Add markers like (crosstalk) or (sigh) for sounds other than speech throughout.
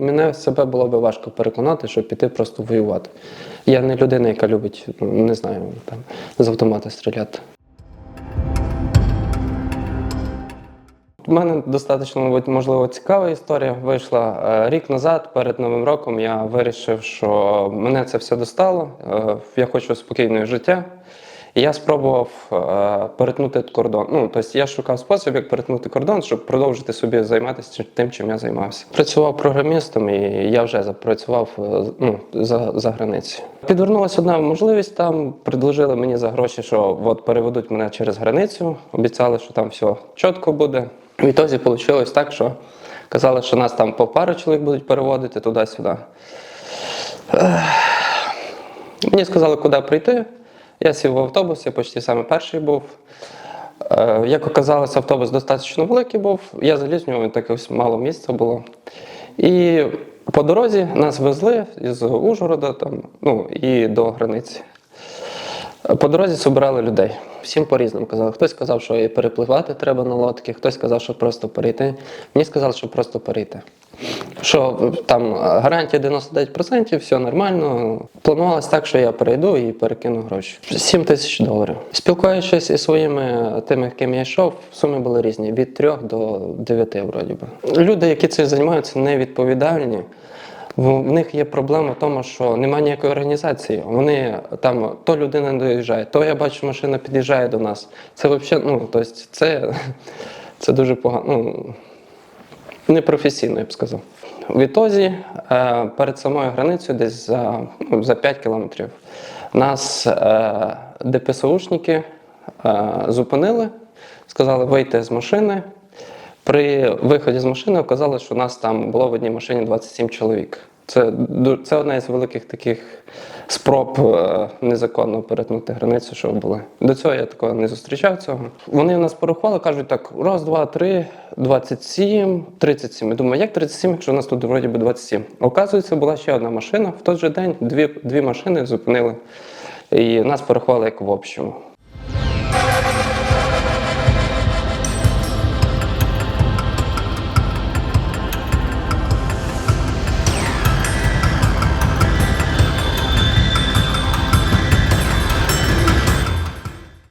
Мене себе було би важко переконати, щоб піти просто воювати. Я не людина, яка любить, ну, не знаю, там, з автомата стріляти. У мене достатньо, можливо, цікава історія. Вийшла е, рік назад, перед Новим роком, я вирішив, що мене це все достало. е, Я хочу спокійного життя. І я спробував е, перетнути кордон. Ну, тобто я шукав спосіб, як перетнути кордон, щоб продовжити собі займатися тим, чим я займався. Працював програмістом, і я вже запрацював е, ну, за, за границею. Підвернулася одна можливість там, предложили мені за гроші, що от переведуть мене через границю. Обіцяли, що там все чітко буде. В ітозі вийшло так, що казали, що нас там по пару чоловік будуть переводити туди-сюди. Мені сказали, куди прийти. Я сів в автобус, я почти саме перший був. Е, Як оказалось, автобус достатньо великий був. Я заліз в нього, так ось мало місця було. І по дорозі нас везли з Ужгорода там, ну, і до границі. По дорозі збирали людей. Всім по-різному казали. Хтось сказав, що і перепливати треба на лодки, хтось сказав, що просто перейти. Мені сказали, що просто перейти. Що там гарантія 99%, все нормально. Планувалось так, що я перейду і перекину гроші. 7 тисяч доларів. Спілкуючись із своїми тими, ким я йшов, суми були різні: від 3 до 9, вроді би. Люди, які цим займаються, невідповідальні. В них є проблема в тому, що немає ніякої організації. Вони там то людина не доїжджає, то я бачу, машина під'їжджає до нас. Це взагалі, ну тобто, це, (laughs) це дуже погано. Ну, непрофесійно, я б сказав. В ітозі е, перед самою границею, десь за, ну, за 5 кілометрів, нас е, ДПСУшники е, зупинили, сказали вийти з машини. При виході з машини оказалось, що у нас там було в одній машині 27 чоловік. Це, це одна із великих таких спроб е, незаконно перетнути границю, що були. До цього я такого не зустрічав цього. Вони нас порахували, кажуть так: раз, два, три, 27, 37. Я думаю, як 37, якщо у нас тут вроді би 27? Оказується, була ще одна машина. В той же день дві, дві машини зупинили. І нас порахували як в общому.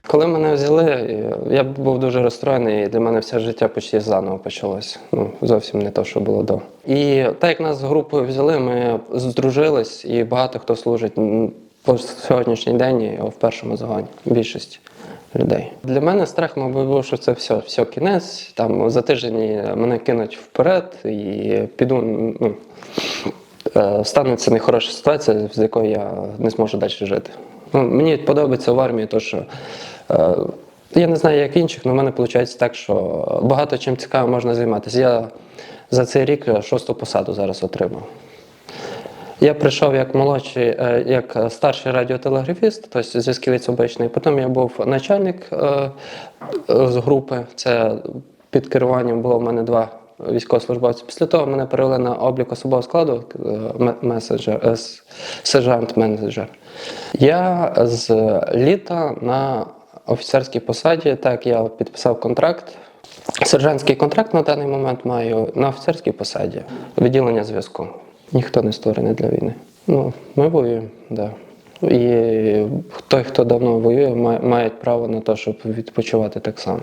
Коли мене взяли, я був дуже розстроєний, і для мене все життя почти заново почалося. Ну, зовсім не те, що було до. І так як нас з групою взяли, ми здружились, і багато хто служить по сьогоднішній день в першому загоні. Більшість людей. Для мене страх, мабуть, був, що це все, все кінець. Там за тиждень мене кинуть вперед і піду. Ну, е, станеться нехороша ситуація, з якою я не зможу далі жити. Ну, мені подобається в армії, то, що е, я не знаю, як інших, але в мене виходить так, що багато чим цікавим можна займатися. Я за цей рік шосту посаду зараз отримав. Я прийшов як молодший, е, як старший радіотелеграфіст, тобто зв'язківець обичний. Потім я був начальник е, е, з групи. Це під керуванням було в мене два військовослужбовці. Після того мене перевели на облік особового складу, е, ме- меседжер, е, с- сержант-менеджер. Я з літа на офіцерській посаді, так я підписав контракт. Сержантський контракт на даний момент маю на офіцерській посаді. Відділення зв'язку. Ніхто не створений для війни. Ну, ми воюємо, так. Да. І той, хто давно воює, має, право на те, щоб відпочивати так само.